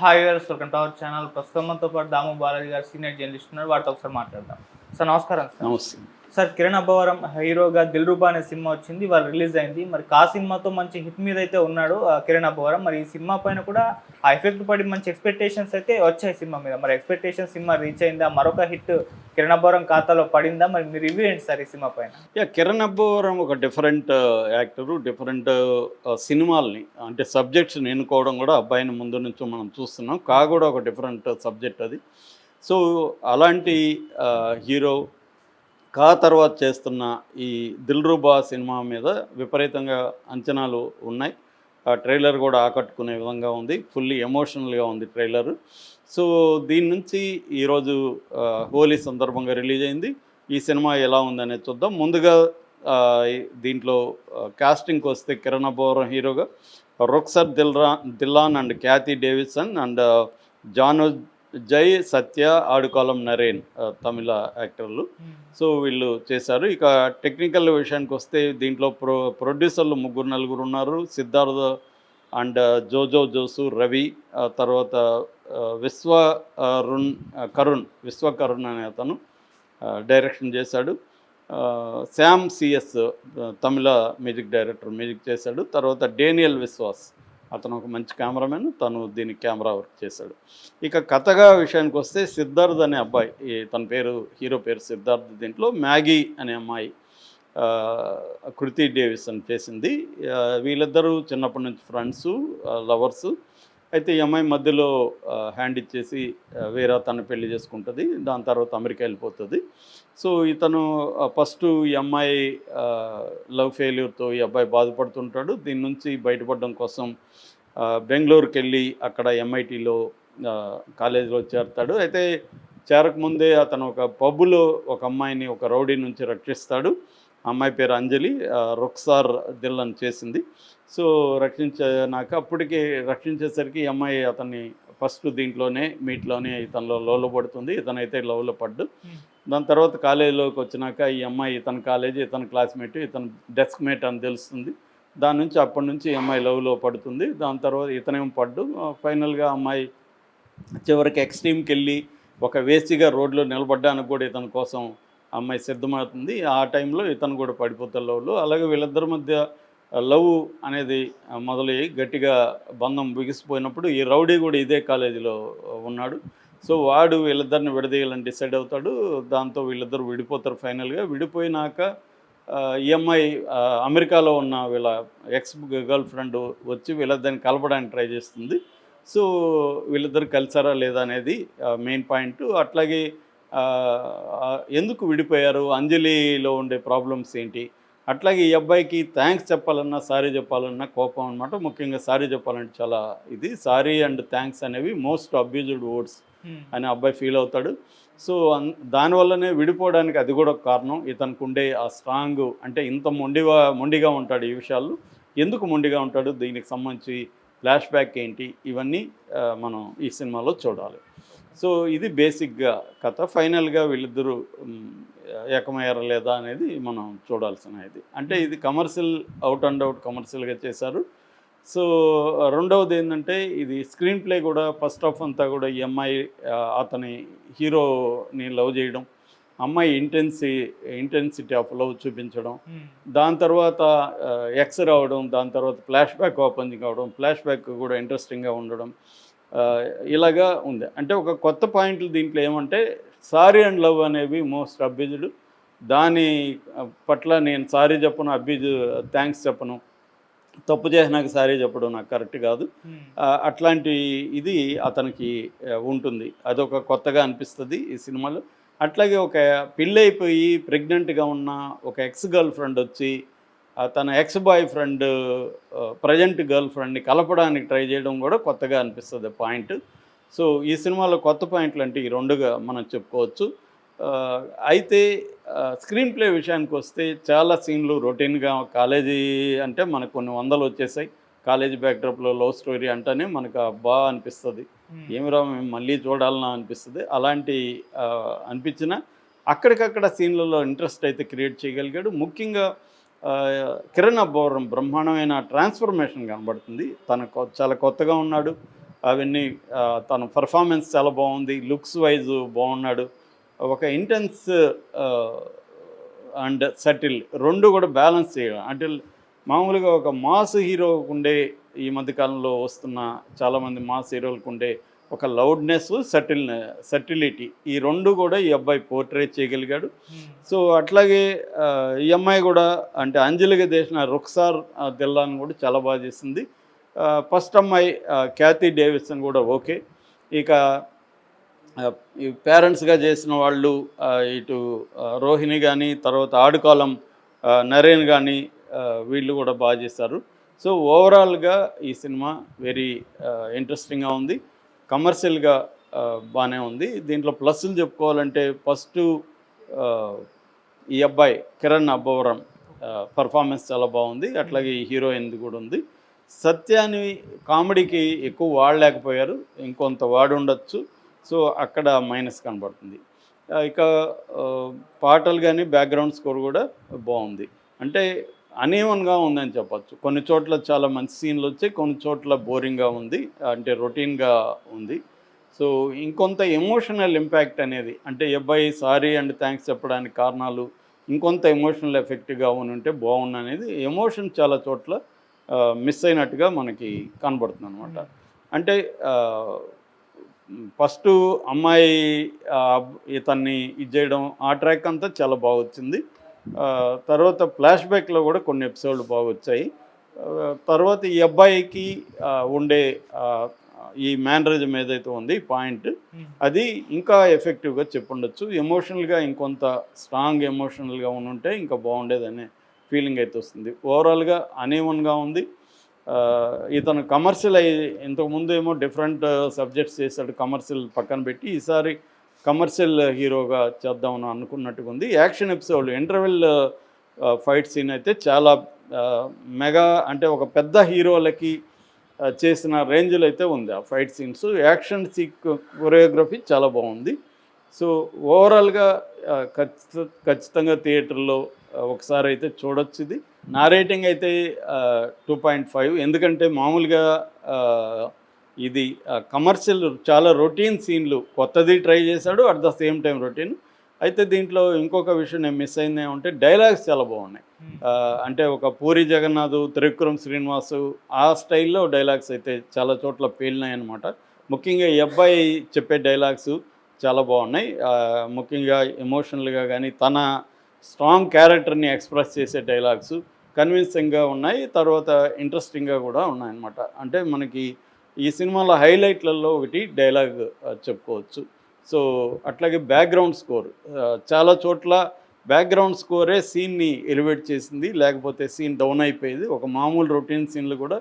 Hi గారు welcome to our channel ప్రస్తుతం మనతో పాటు దాము బాలాజీ గారు సీనియర్ జర్నలిస్ట్ ఉన్నారు. వారితో ఒకసారి మాట్లాడదాం. సార్ నమస్కారం సార్. నమస్తే. సార్ కిరణ్ అబ్బవరం హీరోగా దిల్ రూబా అనే సినిమా వచ్చింది వాళ్ళు రిలీజ్ అయింది. మరి కా సినిమాతో మంచి హిట్ మీద అయితే ఉన్నాడు ఆ, కిరణ్ అబ్బవరం. మరి ఈ సినిమా పైన కూడా ఆ ఎఫెక్ట్ పడి మంచి ఎక్స్పెక్టేషన్స్ అయితే వచ్చాయి సినిమా మీద. మరి ఎక్స్పెక్టేషన్ సినిమా రీచ్ అయిందా? మరొక హిట్ కిరణ్ అబ్బవరం ఖాతాలో పడిందా? మరి మీ రివ్యూ ఏంటి సార్ ఈ సినిమా పైన? యా కిరణ్ అబ్బవరం ఒక డిఫరెంట్ యాక్టరు డిఫరెంట్ సినిమాల్ని అంటే సబ్జెక్ట్స్ని ఎన్నుకోవడం కూడా అబ్బాయిని ముందు నుంచి మనం చూస్తున్నాం. కా కూడా ఒక డిఫరెంట్ సబ్జెక్ట్ అది. సో అలాంటి హీరో కా తర్వాత చేస్తున్న ఈ దిల్రుబా సినిమా మీద విపరీతంగా అంచనాలు ఉన్నాయి. ఆ ట్రైలర్ కూడా ఆకట్టుకునే విధంగా ఉంది. ఫుల్లీ ఎమోషనల్గా ఉంది ట్రైలర్. సో దీని నుంచి ఈరోజు హోలీ సందర్భంగా రిలీజ్ అయింది. ఈ సినిమా ఎలా ఉందనేది చూద్దాం. ముందుగా దీంట్లో కాస్టింగ్కి వస్తే కిరణ్ అబోరం హీరోగా Ruksar దిల్రా Dhillon and Kathy Davidson and Jaanu Jai Satya Aadukalam Naren తమిళ యాక్టర్లు. సో వీళ్ళు చేశారు. ఇక టెక్నికల్ విషయానికి వస్తే దీంట్లో ప్రొ ప్రొడ్యూసర్లు ముగ్గురు నలుగురు ఉన్నారు. సిద్ధార్థ అండ్ జోజో జోసు రవి తర్వాత విశ్వ రుణ్ కరుణ్ విశ్వ కరుణ్ అనే అతను డైరెక్షన్ చేశాడు. Sam CS Tamil music director music చేశాడు. తర్వాత డేనియల్ విశ్వాస్ అతను ఒక మంచి కెమెరామెన్ తను దీనికి కెమెరా వర్క్ చేశాడు. ఇక కథగా విషయానికి వస్తే సిద్ధార్థ్ అనే అబ్బాయి ఈ తన పేరు హీరో పేరు సిద్ధార్థ్ దీంట్లో మ్యాగీ అనే అమ్మాయి కృతి డేవిస్ అని చేసింది వీళ్ళిద్దరూ చిన్నప్పటి నుంచి ఫ్రెండ్స్ లవర్స్. అయితే ఈ అమ్మాయి మధ్యలో హ్యాండ్ ఇచ్చేసి వేరే తను పెళ్ళి చేసుకుంటుంది. దాని తర్వాత అమెరికా వెళ్ళిపోతుంది. సో ఇతను ఫస్ట్ ఈ అమ్మాయి లవ్ ఫెయిల్యూర్తో ఈ అబ్బాయి బాధపడుతుంటాడు. దీని నుంచి బయటపడడం కోసం బెంగళూరుకి వెళ్ళి అక్కడ ఎంఐటీలో కాలేజీలో చేరుతాడు. అయితే చేరకముందే అతను ఒక పబ్బులో ఒక అమ్మాయిని ఒక రౌడీ నుంచి రక్షిస్తాడు. అమ్మాయి పేరు అంజలి రుక్సార్ దిల్ అని చేసింది. సో రక్షించినాక అప్పటికి రక్షించేసరికి ఈ అమ్మాయి అతన్ని ఫస్ట్ దీంట్లోనే మీట్లోనే ఇతనిలో లవ్లో పడుతుంది ఇతనైతే లవ్లో పడ్డు. దాని తర్వాత కాలేజీలోకి వచ్చినాక ఈ అమ్మాయి ఇతని కాలేజీ ఇతని క్లాస్మేట్ ఇతని డెస్క్ మేట్ అని తెలుస్తుంది. దాని నుంచి అప్పటి నుంచి ఈ అమ్మాయి లవ్లో పడుతుంది. దాని తర్వాత ఇతనేం పడ్డు. ఫైనల్గా అమ్మాయి చివరికి ఎక్స్ట్రీమ్కి వెళ్ళి ఒక వేసిగా రోడ్లో నిలబడ్డానికి కూడా ఇతని కోసం అమ్మాయి సిద్ధమవుతుంది. ఆ టైంలో ఇతను కూడా పడిపోతారు లవ్లో అలాగే వీళ్ళిద్దరి మధ్య లవ్ అనేది మొదలయ్యి గట్టిగా బంధం బిగిసిపోయినప్పుడు ఈ రౌడీ కూడా ఇదే కాలేజీలో ఉన్నాడు. సో వాడు వీళ్ళిద్దరిని విడదీయాలని డిసైడ్ అవుతాడు. దాంతో వీళ్ళిద్దరు విడిపోతారు ఫైనల్గా. విడిపోయినాక ఈఎంఐ అమెరికాలో ఉన్న వీళ్ళ ఎక్స్ గర్ల్ ఫ్రెండ్ వచ్చి వీళ్ళిద్దరిని కలపడానికి ట్రై చేస్తుంది. సో వీళ్ళిద్దరు కలిసారా లేదా అనేది మెయిన్ పాయింట్ అట్లాగే ఎందుకు విడిపోయారు? అంజలిలో ఉండే ప్రాబ్లమ్స్ ఏంటి? అట్లాగే ఈ అబ్బాయికి థ్యాంక్స్ చెప్పాలన్నా సారీ చెప్పాలన్నా కోపం అనమాట ముఖ్యంగా సారీ చెప్పాలంటే చాలా ఇది. సారీ అండ్ థ్యాంక్స్ అనేవి మోస్ట్ అబ్యూజ్డ్ వర్డ్స్ అని అబ్బాయి ఫీల్ అవుతాడు. సో దానివల్లనే విడిపోవడానికి అది కూడా ఒక కారణం. ఇతనికి ఉండే ఆ స్ట్రాంగ్ అంటే ఇంత మొండిగా మొండిగా ఉంటాడు ఈ విషయాల్లో. ఎందుకు మొండిగా ఉంటాడు? దీనికి సంబంధించి ఫ్లాష్ బ్యాక్ ఏంటి? ఇవన్నీ మనం ఈ సినిమాలో చూడాలి. సో ఇది బేసిక్గా కథ. ఫైనల్గా వీళ్ళిద్దరూ ఏకమయ్యారా లేదా అనేది మనం చూడాల్సిన ఇది. అంటే ఇది కమర్షియల్ అవుట్ అండ్ అవుట్ కమర్షియల్గా చేశారు. సో రెండవది ఏంటంటే ఇది స్క్రీన్ ప్లే కూడా ఫస్ట్ ఆఫ్ అంతా కూడా ఈ అమ్మాయి అతని హీరోని లవ్ చేయడం అమ్మాయి ఇంటెన్సి ఇంటెన్సిటీ ఆఫ్ లవ్ చూపించడం దాని తర్వాత ఎక్స్ రావడం దాని తర్వాత ఫ్లాష్ బ్యాక్ ఓపెనింగ్ అవడం ఫ్లాష్ బ్యాక్ కూడా ఇంట్రెస్టింగ్గా ఉండడం ఇలాగా ఉంది. అంటే ఒక కొత్త పాయింట్లు దీంట్లో ఏమంటే సారీ అండ్ లవ్ అనేవి మోస్ట్ అబ్యూజ్డ్ దాని పట్ల నేను సారీ చెప్పను అబ్యూజ్ థ్యాంక్స్ చెప్పను. తప్పు చేసినాక సారీ చెప్పడం నాకు కరెక్ట్ కాదు. అట్లాంటి ఇది అతనికి ఉంటుంది. అదొక కొత్తగా అనిపిస్తుంది ఈ సినిమాలో. అట్లాగే ఒక పెళ్ళైపోయి ప్రెగ్నెంట్గా ఉన్న ఒక ఎక్స్ గర్ల్ ఫ్రెండ్ వచ్చి తన ex boyfriend present girl ఫ్రెండ్ని కలపడానికి ట్రై చేయడం కూడా కొత్తగా అనిపిస్తుంది పాయింట్. సో ఈ సినిమాలో కొత్త పాయింట్లు అంటే ఈ రెండుగా మనం చెప్పుకోవచ్చు. అయితే స్క్రీన్ ప్లే విషయానికి వస్తే చాలా సీన్లు రొటీన్గా కాలేజీ అంటే మనకు కొన్ని వందలు వచ్చేసాయి. కాలేజీ బ్యాక్డ్రాప్లో లవ్ స్టోరీ అంటేనే మనకు బాగా అనిపిస్తుంది. ఏమిరా మేము మళ్ళీ చూడాలన్నా అనిపిస్తుంది. అలాంటి అనిపించిన అక్కడికక్కడ సీన్లలో ఇంట్రెస్ట్ అయితే క్రియేట్ చేయగలిగాడు. ముఖ్యంగా కిరణ్ అబ్బవరం బ్రహ్మాండమైన ట్రాన్స్ఫర్మేషన్ కనబడుతుంది. తన చాలా కొత్తగా ఉన్నాడు. అవన్నీ తన పర్ఫార్మెన్స్ చాలా బాగుంది. లుక్స్ వైజ్ బాగున్నాడు. ఒక ఇంటెన్స్ అండ్ సటిల్ రెండు కూడా బ్యాలెన్స్ చేయడం అంటే మామూలుగా ఒక మాస్ హీరో ఉండే ఈ మధ్యకాలంలో వస్తున్న చాలామంది మాస్ హీరోలకు ఉండే ఒక లౌడ్నెస్ సటిల్ సటిలిటీ ఈ రెండు కూడా ఈ అబ్బాయి పోర్ట్రేట్ చేయగలిగాడు. సో అట్లాగే ఈ అమ్మాయి కూడా అంటే అంజలిగా చేసిన రుక్సార్ ఆ, దిల్లాన్ కూడా చాలా బాగా చేసింది. ఫస్ట్ అమ్మాయి క్యాథీ డేవిసన్ కూడా ఓకే. ఇక ఈ పేరెంట్స్గా చేసిన వాళ్ళు ఇటు రోహిణి కానీ తర్వాత ఆడుకాలం నరేన్ కానీ వీళ్ళు కూడా బాగా చేశారు. సో ఓవరాల్గా ఈ సినిమా వెరీ ఇంట్రెస్టింగ్గా ఉంది. కమర్షియల్గా బాగానే ఉంది. దీంట్లో ప్లస్లు చెప్పుకోవాలంటే ఫస్ట్ ఈ అబ్బాయి కిరణ్ అబ్బవరం పర్ఫార్మెన్స్ చాలా బాగుంది. అట్లాగే ఈ హీరోయిన్ది కూడా ఉంది. సత్యాన్ని కామెడీకి ఎక్కువ వాడలేకపోయారు. ఇంకొంత వాడి ఉండొచ్చు సో అక్కడ మైనస్ కనబడుతుంది. ఇక పాటలు కానీ బ్యాక్గ్రౌండ్ స్కోర్ కూడా బాగుంది. అంటే అనీవన్గా ఉందని చెప్పొచ్చు. కొన్ని చోట్ల చాలా మంచి సీన్లు వచ్చాయి కొన్ని చోట్ల బోరింగ్గా ఉంది అంటే రొటీన్గా ఉంది. సో ఇంకొంత ఎమోషనల్ ఇంపాక్ట్ అనేది అంటే అబ్బాయి సారీ అండ్ థ్యాంక్స్ చెప్పడానికి కారణాలు ఇంకొంత ఎమోషనల్ ఎఫెక్ట్గా ఉంటే బాగుండు అనేది ఎమోషన్ చాలా చోట్ల మిస్ అయినట్టుగా మనకి కనబడుతుంది అనమాట అంటే ఫస్ట్ అమ్మాయి ఇతన్ని ఇది చేయడం ఆ ట్రాక్ అంతా చాలా బాగా వచ్చింది తర్వాత ఫ్లాష్ బ్యాక్లో కూడా కొన్ని ఎపిసోడ్లు బాగా వచ్చాయి. తర్వాత ఈ అబ్బాయికి ఉండే ఈ మేనరిజం ఏదైతే ఉంది పాయింట్ అది ఇంకా ఎఫెక్టివ్గా చెప్పుండొచ్చు. ఎమోషనల్గా ఇంకొంత స్ట్రాంగ్ ఎమోషనల్గా ఉంటే ఇంకా బాగుండేదనే ఫీలింగ్ అయితే వస్తుంది. ఓవరాల్గా అనేవన్గా ఉంది. ఇతను కమర్షియల్ అయ్యి ఇంతకుముందు ఏమో డిఫరెంట్ సబ్జెక్ట్స్ చేశాడు కమర్షియల్ పక్కన పెట్టి ఈసారి కమర్షియల్ హీరోగా చేద్దామని అనుకున్నట్టుగా ఉంది action episode interval fight scene అయితే చాలా మెగా అంటే ఒక పెద్ద హీరోలకి చేసిన రేంజ్లో అయితే ఉంది ఆ ఫైట్ సీన్స్. యాక్షన్ సీక్ కొరియోగ్రఫీ చాలా బాగుంది. సో ఓవరాల్గా ఖచ్చిత ఖచ్చితంగా థియేటర్లో ఒకసారి అయితే చూడొచ్చు ఇది. నా రేటింగ్ అయితే టూ పాయింట్ ఫైవ్. ఎందుకంటే మామూలుగా ఇది కమర్షియల్ చాలా రొటీన్ సీన్లు కొత్తది ట్రై చేశాడు at the same time routine అయితే దీంట్లో ఇంకొక విషయం నేను మిస్ అయింది ఏమంటే డైలాగ్స్ చాలా బాగున్నాయి. ఆ, అంటే ఒక పూరి జగన్నాథ్ త్రివిక్రమ్ శ్రీనివాసు ఆ స్టైల్లో డైలాగ్స్ అయితే చాలా చోట్ల పేలినాయి అనమాట ముఖ్యంగా ఈ అబ్బాయి చెప్పే డైలాగ్స్ చాలా బాగున్నాయి. ముఖ్యంగా ఎమోషనల్గా కానీ తన స్ట్రాంగ్ క్యారెక్టర్ని ఎక్స్ప్రెస్ చేసే డైలాగ్స్ కన్విన్సింగ్గా ఉన్నాయి. తర్వాత ఇంట్రెస్టింగ్గా కూడా ఉన్నాయన్నమాట. అంటే మనకి ఈ సినిమాలో హైలైట్లలో ఒకటి డైలాగ్ చెప్పుకోవచ్చు. సో అట్లాగే బ్యాక్గ్రౌండ్ స్కోర్ చాలా చోట్ల బ్యాక్గ్రౌండ్ స్కోరే సీన్ని ఎలివేట్ చేసింది. లేకపోతే సీన్ డౌన్ అయిపోయేది. ఒక మామూలు రొటీన్ సీన్లు కూడా